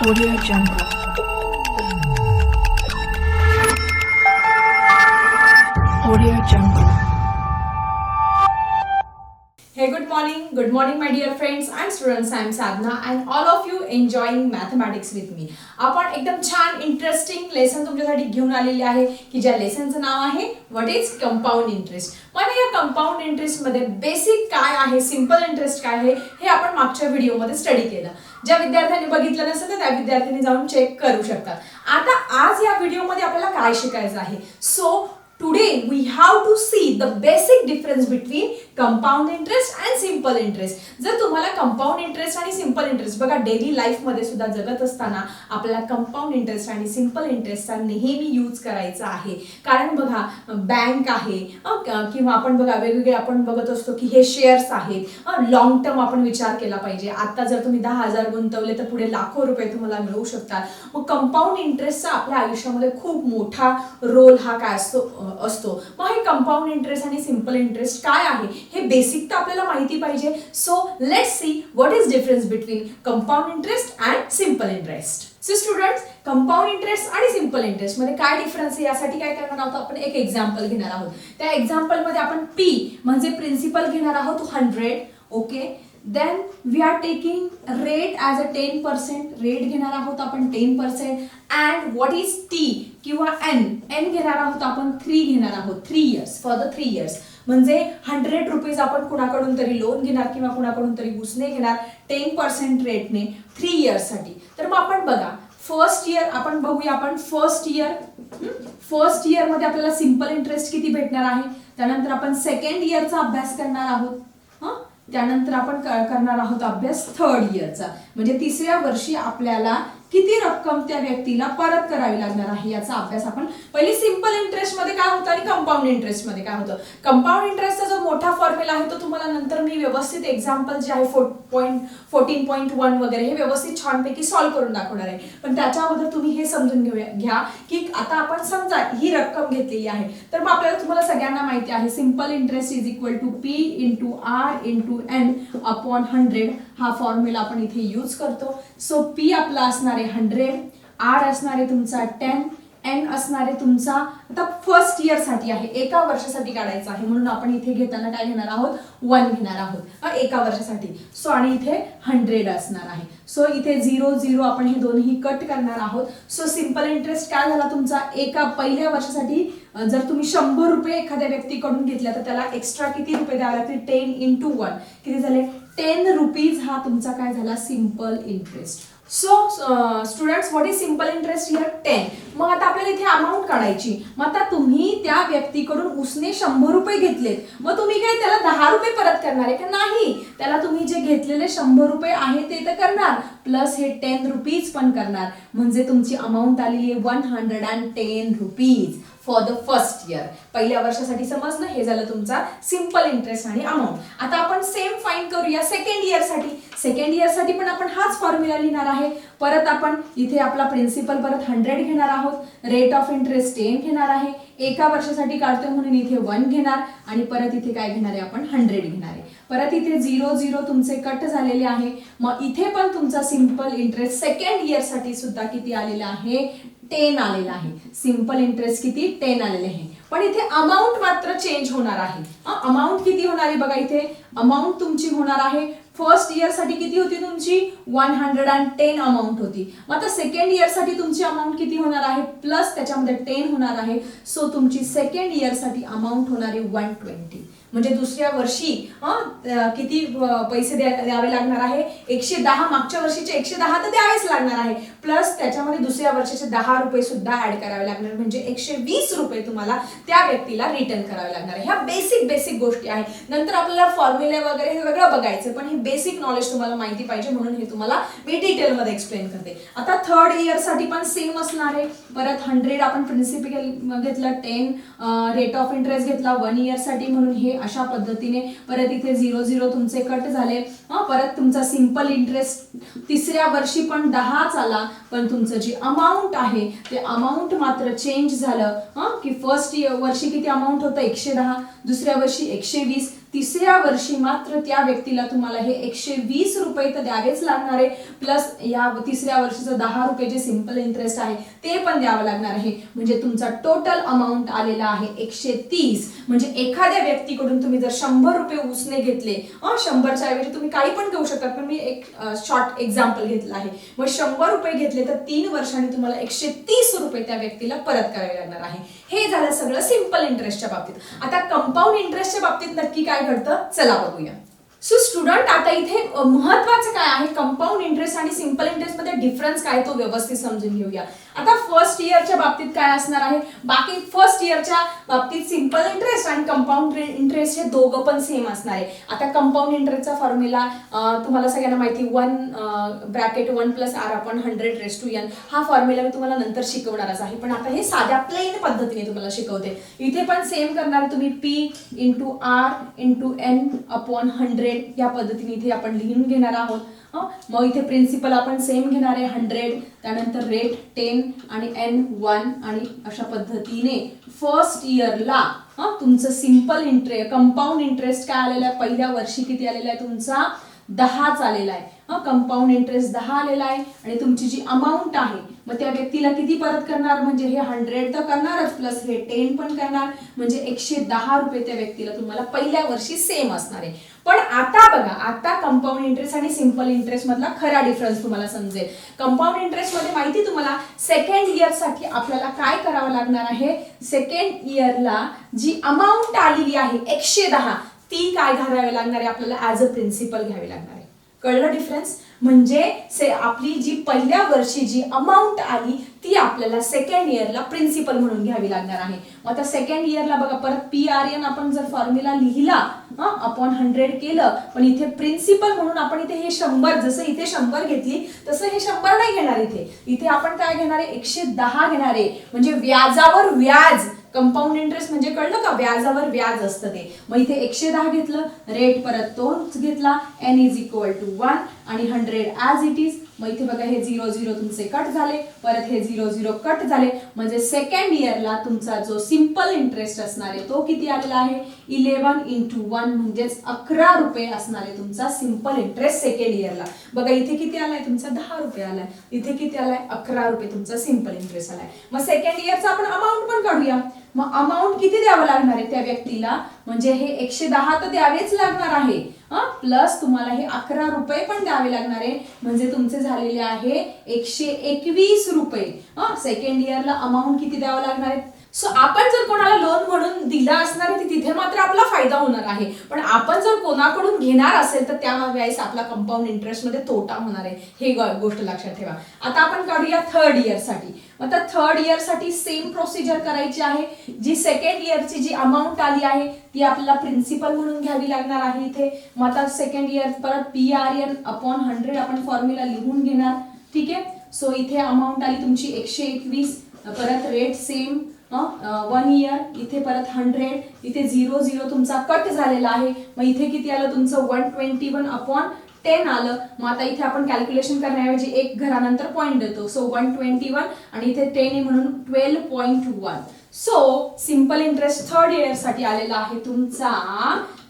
Audio Jungle. Audio Jungle. Hey, good morning. Good morning, my dear friends and students. I am Sadhna and all of you enjoying mathematics with me. आपण एकदम छान interesting lesson तुमच्यासाठी घेऊन आलेले आहे की ज्या लेसनचं नाव आहे व्हॉट इज कंपाऊंड इंटरेस्ट मला या कंपाऊंड इंटरेस्टमध्ये बेसिक काय आहे सिंपल इंटरेस्ट काय आहे हे आपण मागच्या व्हिडिओमध्ये स्टडी केलं ज्या विद्यार्थ्यांनी बघितलं नसेल तर त्या विद्यार्थ्यांनी जाऊन चेक करू शकतात आता आज या व्हिडिओमध्ये आपल्याला काय शिकायचं आहे? So today we have to see the basic difference between compound interest and simple interest जर तुम्हाला कंपाऊंड इंटरेस्ट आणि सिंपल इंटरेस्ट बघा डेली लाईफमध्ये सुद्धा जगत असताना आपल्याला कंपाऊंड इंटरेस्ट आणि सिंपल इंटरेस्टचा नेहमी यूज करायचा आहे. कारण बघा बँक आहे किंवा आपण बघा वेगवेगळे आपण बघत असतो की हे शेअर्स आहेत. लॉंग टर्म आपण विचार केला पाहिजे. आता जर तुम्ही दहा हजार गुंतवले तर पुढे लाखो रुपये तुम्हाला मिळू शकतात. मग कंपाऊंड इंटरेस्टचा आपल्या आयुष्यामध्ये खूप मोठा रोल हा काय असतो असतो. मग हे कंपाऊंड इंटरेस्ट आणि सिंपल इंटरेस्ट काय आहे? हे बेसिक तर आपल्याला माहिती पाहिजे. So let see what is difference between compound interest and simple interest so students compound interest आणि सिंपल इंटरेस्टमध्ये काय डिफरन्स आहे? यासाठी काय करणार आहोत? आपण एक एक्झाम्पल घेणार आहोत. त्या एक्झाम्पलमध्ये आपण पी म्हणजे प्रिन्सिपल घेणार आहोत hundred okay then we are taking rate as a ten percent rate घेणार आहोत आपण ten percent and what is T किंवा एन एन घेणार आहोत आपण थ्री घेणार आहोत. Three years for the three years म्हणजे हंड्रेड रुपीज आपण कुणाकडून तरी लोन घेणार किंवा कुणाकडून तरी उसने घेणार टेन पर्सेंट रेटने थ्री इयर्ससाठी तर मग आपण बघा फर्स्ट इयर आपण बघूया आपण फर्स्ट इयर फर्स्ट इयरमध्ये आपल्याला सिंपल इंटरेस्ट किती भेटणार आहे? त्यानंतर आपण सेकंड इयरचा अभ्यास करणार आहोत. त्यानंतर आपण करणार आहोत अभ्यास थर्ड इयरचा म्हणजे तिसऱ्या वर्षी आपल्याला किती रक्कम त्या व्यक्तीला परत करावी लागणार आहे याचा अभ्यास आपण पहिली सिंपल इंटरेस्ट मध्ये काय होतं आणि कंपाऊंड इंटरेस्टमध्ये काय होतं? कंपाऊंड इंटरेस्टचा जो मोठा फॉर्म्युला आहे तो तुम्हाला नंतर मी व्यवस्थित एक्झाम्पल जे आहे पॉईंट फोर्टीन पॉईंट वन वगैरे हे व्यवस्थित छानपैकी सॉल्व्ह करून दाखवणार आहे. पण त्याच्या अगोदर तुम्ही हे समजून घेऊया घ्या की आता आपण समजा ही रक्कम घेतलेली आहे तर मग आपल्याला तुम्हाला सगळ्यांना माहिती आहे simple interest is equal to P into R into N upon hundred हा फॉर्म्युला आपण इथे यूज करतो. सो पी आपला असणार आहे हंड्रेड आर असणार आहे तुमचा टेन एन असणारे तुमचा आता फर्स्ट इयरसाठी आहे. एका वर्षासाठी काढायचा आहे. म्हणून आपण इथे घेताना काय घेणार आहोत? वन घेणार आहोत. एका वर्षासाठी. सो आणि इथे हंड्रेड असणार आहे. सो इथे झिरो झिरो आपण हे दोन्ही कट करणार आहोत. सो सिंपल इंटरेस्ट काय झाला तुमचा? एका पहिल्या वर्षासाठी जर तुम्ही शंभर रुपये एखाद्या व्यक्तीकडून घेतल्या तर त्याला एक्स्ट्रा किती रुपये द्यावे लागतील? टेन इंटू वन किती झाले? टेन रुपीज हा तुमचा काय झाला? Simple interest so students what is simple interest year ten मग आता आपल्याला इथे अमाऊंट काढायची. मग आता तुम्ही त्या व्यक्तीकडून उसने शंभर रुपये घेतलेत मग तुम्ही काय त्याला दहा रुपये परत करणार आहे का? नाही. त्याला तुम्ही जे घेतलेले शंभर रुपये आहे ते तर करणार. प्लस हे टेन रुपीज पण करणार. म्हणजे तुमची अमाऊंट आलेली आहे one hundred and ten rupees for the first year पहिल्या वर्षासाठी समजलं हे झालं तुमचा सिंपल इंटरेस्ट आणि अमाऊंट आता आपण सेम फाईन करूया सेकंड इयरसाठी सेकंड इयरसाठी पण आपण हाच फॉर्म्युला लिहिणार आहे. परत आपण इथे आपला प्रिन्सिपल परत हंड्रेड घेणार आहोत. रेट ऑफ इंटरेस्ट टेन घेणार आहे. एका वर्षासाठी काढतोय म्हणून इथे वन घेणार. आणि परत इथे काय घेणार आहे आपण? हंड्रेड घेणार आहे. परत इथे झिरो झिरो तुमचे कट झालेले आहे. मग इथे पण तुमचा सिंपल इंटरेस्ट सेकंड इयरसाठी सुद्धा किती आलेला आहे? टेन आलेला आहे. सिंपल इंटरेस्ट किती? टेन आलेले आहे. पण इथे अमाऊंट मात्र चेंज होणार आहे. अमाऊंट किती होणार आहे बघा इथे? अमाऊंट तुमची होणार आहे. फर्स्ट इयरसाठी किती होती तुमची? One hundred and ten amount होती. मग आता सेकंड इयरसाठी तुमची अमाऊंट किती होणार आहे? प्लस त्याच्यामध्ये टेन होणार आहे. सो तुमची सेकंड इयरसाठी अमाऊंट होणार आहे वन ट्वेंटी म्हणजे दुसऱ्या वर्षी किती पैसे द्या- द्यावे लागणार आहे? एकशे दहा मागच्या वर्षीचे एकशे दहा तर द्यावेच लागणार आहे. प्लस त्याच्यामध्ये दुसऱ्या वर्षाचे दहा रुपये सुद्धा ऍड करावे लागणार. म्हणजे एकशे वीस रुपये तुम्हाला त्या व्यक्तीला रिटर्न करावे लागणार आहे. ह्या बेसिक बेसिक गोष्टी आहेत. नंतर आपल्याला फॉर्म्युले वगैरे हे वेगळं बघायचं पण हे बेसिक नॉलेज तुम्हाला माहिती पाहिजे म्हणून हे तुम्हाला मी डिटेलमध्ये एक्सप्लेन करते. आता थर्ड इयरसाठी पण सेम असणार आहे. परत हंड्रेड आपण प्रिन्सिपल घेतलं टेन रेट ऑफ इंटरेस्ट घेतला वन इयरसाठी म्हणून हे अशा पद्धतीने परत इथे झिरो झिरो तुमचे कट झाले. परत तुमचा सिंपल इंटरेस्ट तिसऱ्या वर्षी पण दहाच आला पण तुमचं जे अमाऊंट आहे ते अमाऊंट मात्र चेंज झालं. हं, की फर्स्ट वर्षी किती अमाऊंट होतं? एकशे दहा दुसऱ्या वर्षी एकशे वीस तिसऱ्या वर्षी मात्र त्या व्यक्तीला तुम्हाला हे एकशे वीस रुपये तर द्यावेच लागणार आहे. प्लस या तिसऱ्या वर्षीचं दहा रुपये जे सिंपल इंटरेस्ट आहे ते पण द्यावं लागणार आहे. म्हणजे तुमचा टोटल अमाऊंट आलेला आहे एकशे तीस. म्हणजे एखाद्या व्यक्तीकडून तुम्ही जर शंभर रुपये उसने घेतले शंभरच्या ऐवजी तुम्ही काही पण घेऊ शकता पण मी एक शॉर्ट एक्झाम्पल घेतलं आहे. मग शंभर रुपये घेतले तर तीन वर्षांनी तुम्हाला एकशे तीस रुपये त्या व्यक्तीला परत करावे लागणार आहे. हे झालं सगळं सिंपल इंटरेस्टच्या बाबतीत. आता कंपाऊंड इंटरेस्टच्या बाबतीत नक्की काय घडतं? चला बघूया. सो स्टुडंट आता इथे महत्वाचं काय आहे? कंपाऊंड इंटरेस्ट आणि सिंपल इंटरेस्टमध्ये डिफरन्स काय तो व्यवस्थित समजून घेऊया. आता फर्स्ट इयरच्या बाबतीत काय असणार आहे? बाकी फर्स्ट इयरच्या बाबतीत सिंपल इंटरेस्ट आणि कंपाऊंड इंटरेस्ट हे दोघं पण सेम असणार आहे. आता कंपाऊंड इंटरेस्टचा फॉर्म्युला तुम्हाला सगळ्यांना माहिती one bracket one plus R आपण हंड्रेड रेस टू एन हा फॉर्म्युला मी तुम्हाला नंतर शिकवणारच आहे. पण आता हे साध्या प्लेन पद्धतीने तुम्हाला शिकवते. इथे पण सेम करणार तुम्ही P into R into N upon hundred या पद्धतीने इथे आपण लिहून घेणार आहोत. मग इथे प्रिन्सिपल आपण सेम घेणार आहे हंड्रेड त्यानंतर रेट टेन आणि एन वन आणि अशा पद्धतीने फर्स्ट इयरला हा? तुमचं सिंपल इंटरे कंपाऊंड इंटरेस्ट काय आलेला आहे? पहिल्या वर्षी किती आलेला आहे तुमचा? दहाच आलेला आहे. हा कंपाऊंड इंटरेस्ट दहा आलेला आहे आणि तुमची जी अमाऊंट आहे मग त्या व्यक्तीला किती परत करणार? म्हणजे हे हंड्रेड तर करणारच प्लस हे टेन पण करणार. म्हणजे एकशे दहा रुपये त्या व्यक्तीला तुम्हाला पहिल्या वर्षी सेम असणार आहे. पण आता बघा आता कंपाऊंड इंटरेस्ट आणि सिंपल इंटरेस्ट मधला खरा डिफरन्स तुम्हाला समजेल. कंपाऊंड इंटरेस्टमध्ये माहिती तुम्हाला सेकंड इयरसाठी आपल्याला काय करावं लागणार आहे? सेकंड इयरला जी अमाऊंट आलेली आहे एकशे दहा ती काय घालावी लागणार आहे? आपल्याला ऍज अ प्रिन्सिपल घ्यावी लागणार आहे. कळलं डिफरन्स म्हणजे से आपली जी पहिल्या वर्षी जी अमाऊंट आली ती आपल्याला सेकंड इयरला प्रिन्सिपल म्हणून घ्यावी लागणार आहे. मग आता सेकंड इयरला बघा परत पी आर एन आपण जर फॉर्म्युला लिहिला अपॉन हंड्रेड केलं पण इथे प्रिन्सिपल म्हणून आपण इथे हे शंभर जसं इथे शंभर घेतली तसं हे शंभर नाही घेणार इथे. इथे आपण काय घेणार आहे? एकशे दहा घेणार आहे. म्हणजे व्याजावर व्याज. कंपाऊंड इंटरेस्ट म्हणजे कळलं का? व्याजावर व्याज असतं ते. मग इथे एकशे दहा घेतलं रेट परत तोच घेतला N is equal to one आणि हंड्रेड ॲज इट इज मग इथे बघा हे झिरो झिरो तुमचे कट झाले. परत हे झिरो झिरो कट झाले. म्हणजे सेकंड इयरला तुमचा जो सिंपल इंटरेस्ट असणार आहे तो किती आलेला आहे? इलेवन इंटू वन म्हणजेच अकरा रुपये असणार आहे तुमचा सिंपल इंटरेस्ट सेकंड इयरला बघा इथे किती आलाय तुमचा? दहा रुपये आलाय. इथे किती आलाय? अकरा रुपये तुमचा सिंपल इंटरेस्ट आलाय. मग सेकंड इयरचा आपण अमाऊंट पण काढूया. मग अमाऊंट किती द्यावं लागणार आहे त्या व्यक्तीला? म्हणजे हे एकशे दहा तर द्यावेच लागणार आहे. प्लस तुम्हाला हे अकरा रुपये पण द्यावे लागणार आहे. म्हणजे तुमचे झालेले आहे एकशे एकवीस रुपये. सेकंड इयरला अमाऊंट किती द्यावं लागणार आहे? सो आपण जर कोणाला लोन म्हणून दिला असणार आहे तिथे मात्र आपला फायदा होणार आहे. पण आपण जर कोणाकडून घेणार असेल तर त्या वेळेस आपला कंपाऊंड इंटरेस्टमध्ये तोटा होणार आहे. हे गोष्ट लक्षात ठेवा. आता आपण काढूया थर्ड इयरसाठी. तर थर्ड इयरसाठी सेम प्रोसिजर करायची आहे. जी सेकंड इयरची जी अमाऊंट आली आहे ती आपल्याला प्रिन्सिपल म्हणून घ्यावी लागणार आहे इथे. मग आता सेकंड इयर परत P R N upon hundred आपण फॉर्म्युला लिहून घेणार. ठीक आहे? सो इथे अमाऊंट आली तुमची एकशे एकवीस. परत रेट सेम वन इयर इथे परत हंड्रेड इथे झिरो झिरो तुमचा कट झालेला आहे. मग इथे किती आलं तुमचं? One twenty one upon ten आलं. मग आता इथे आपण कॅल्क्युलेशन करण्याऐवजी एक घरानंतर पॉईंट देतो. सो वन ट्वेंटी वन आणि इथे टेन आहे म्हणून twelve point one so simple interest third इयरसाठी आलेला आहे तुमचा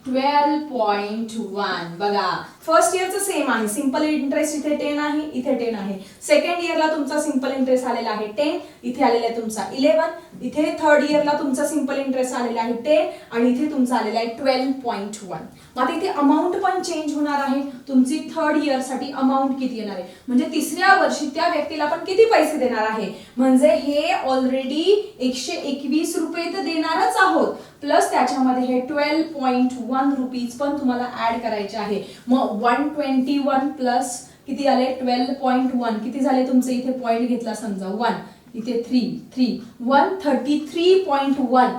ट्वेल्व पॉइंट वन बघा फर्स्ट इयरचं सेम आहे. सिंपल इंटरेस्ट इथे टेन आहे इथे टेन आहे. सेकंड इयरला तुमचा सिंपल इंटरेस्ट आलेला आहे टेन इथे आलेला आहे तुमचा इलेव्हन इथे थर्ड इयरला तुमचा सिंपल इंटरेस्ट आलेला आहे टेन आणि इथे तुमचा आलेला आहे ट्वेल्व पॉईंट वन मग आता इथे अमाऊंट पण चेंज होणार आहे. तुमची थर्ड इयरसाठी अमाऊंट किती येणार आहे? म्हणजे तिसऱ्या वर्षी त्या व्यक्तीला आपण किती पैसे देणार आहे? म्हणजे हे ऑलरेडी एकशे एकवीस रुपये तर देणारच आहोत. प्लस त्याच्यामध्ये हे ट्वेल्व पॉईंट वन रुपीज पण तुम्हाला ऍड करायचे आहे. मग वन ट्वेंटी वन प्लस किती आले? Twelve point one. किती झाले तुमचे? इथे पॉईंट घेतला समजा वन. इथे three three one thirty three point one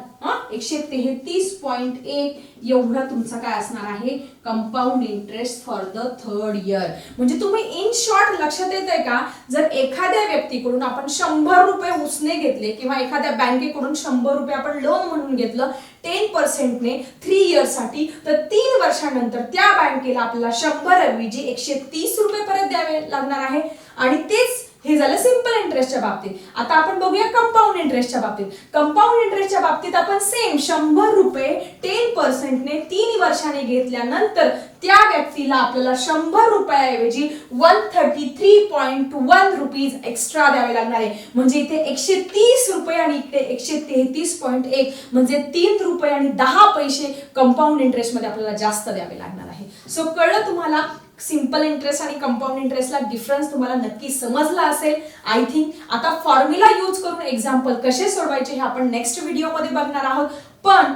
एकशे तेहतीस पॉईंट एक. एवढं तुमचं काय असणार आहे? Compound interest for the third year म्हणजे तुम्ही इन शॉर्ट लक्षात येत आहे का? जर एखाद्या व्यक्तीकडून आपण शंभर रुपये उसने घेतले किंवा एखाद्या बँकेकडून शंभर रुपये आपण लोन म्हणून घेतलं टेन पर्सेंटने थ्री इयर्ससाठी तर तीन वर्षानंतर त्या बँकेला आपल्याला शंभर ऐवजी एकशे तीस रुपये परत द्यावे लागणार आहे. आणि तेच हे झालं सिंपल इंटरेस्टच्या बाबतीत. आता आपण बघूया कंपाऊंड इंटरेस्टच्या बाबतीत. कंपाऊंड इंटरेस्टच्या बाबतीत आपण सेम शंभर रुपये टेन पर्सेंटने तीन वर्षाने घेतल्यानंतर त्या व्यक्तीला आपल्याला शंभर रुपयाऐवजी one thirty three point one rupees extra द्यावे लागणार आहे. म्हणजे इथे एकशे तीस रुपये आणि इकडे एकशे तेहतीस पॉईंट एक. म्हणजे तीन रुपये आणि दहा पैसे कंपाऊंड इंटरेस्टमध्ये आपल्याला जास्त द्यावे लागणार आहे. सो कळलं तुम्हाला? सिंपल इंटरेस्ट आणि कंपाऊंड इंटरेस्टला डिफरन्स तुम्हाला नक्की समजला असेल. आय थिंक आता फॉर्म्युला यूज करून एक्झाम्पल कसे सोडवायचे हे आपण नेक्स्ट व्हिडिओमध्ये बघणार आहोत. पण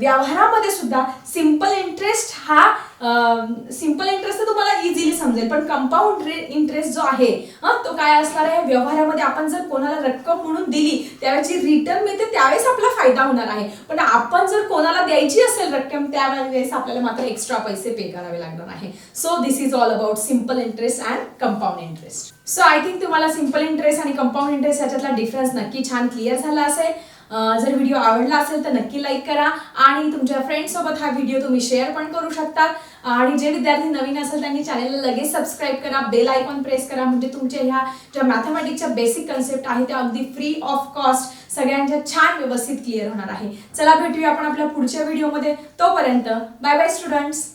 व्यवहारामध्ये सुद्धा सिंपल इंटरेस्ट हा सिंपल इंटरेस्ट तर तुम्हाला इझिली समजेल पण कंपाऊंड इंटरेस्ट जो आहे तो काय असणार आहे? व्यवहारामध्ये आपण जर कोणाला रक्कम म्हणून दिली त्यावेळेची रिटर्न मिळते त्यावेळेस आपला फायदा होणार आहे. पण आपण जर कोणाला द्यायची असेल रक्कम त्यावेळेस आपल्याला मात्र एक्स्ट्रा पैसे पे करावे लागणार आहे. So this is all about simple interest and compound interest so I think तुम्हाला सिंपल इंटरेस्ट आणि कंपाऊंड इंटरेस्ट याच्यातला डिफरन्स नक्की छान क्लिअर झाला असेल. जर व्हिडिओ आवडला असेल तर नक्की लाईक करा आणि तुमच्या फ्रेंडसोबत हा व्हिडिओ तुम्ही शेअर पण करू शकता. आणि जे विद्यार्थी नवीन असेल त्यांनी चॅनलला लगेच सबस्क्राईब करा बेल आयकॉन प्रेस करा. म्हणजे तुमच्या ह्या ज्या मॅथमॅटिक्सच्या बेसिक कन्सेप्ट आहे त्या अगदी फ्री ऑफ कॉस्ट सगळ्यांच्या छान व्यवस्थित क्लिअर होणार आहे. चला भेटूया आपण आपल्या पुढच्या व्हिडिओमध्ये तोपर्यंत बाय बाय स्टुडंट्स